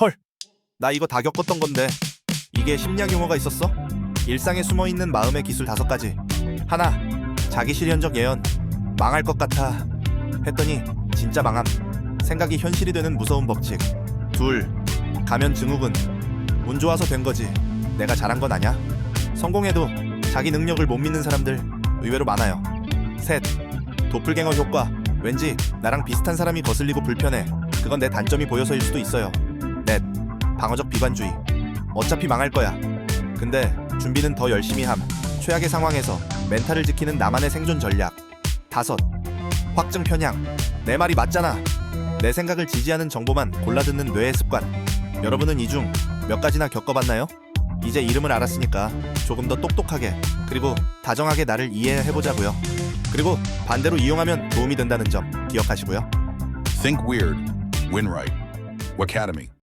헐, 나 이거 다 겪었던 건데. 이게 심리학 용어가 있었어? 일상에 숨어 있는 마음의 기술 다섯 가지. 하나, 자기 실현적 예언. 망할 것 같아. 했더니 진짜 망함. 생각이 현실이 되는 무서운 법칙. 둘, 가면 증후군. 운 좋아서 된 거지. 내가 잘한 건 아냐? 성공해도 자기 능력을 못 믿는 사람들 의외로 많아요. 셋, 도플갱어 효과. 왠지 나랑 비슷한 사람이 거슬리고 불편해. 그건 내 단점이 보여서일 수도 있어요. 넷, 방어적 비관주의. 어차피 망할 거야. 근데 준비는 더 열심히 함. 최악의 상황에서 멘탈을 지키는 나만의 생존 전략. 다섯, 확증 편향. 내 말이 맞잖아. 내 생각을 지지하는 정보만 골라 듣는 뇌의 습관. 여러분은 이 중 몇 가지나 겪어봤나요? 이제 이름을 알았으니까 조금 더 똑똑하게 그리고 다정하게 나를 이해해 보자고요. 그리고 반대로 이용하면 도움이 된다는 점 기억하시고요. Think weird. Win right. Academy.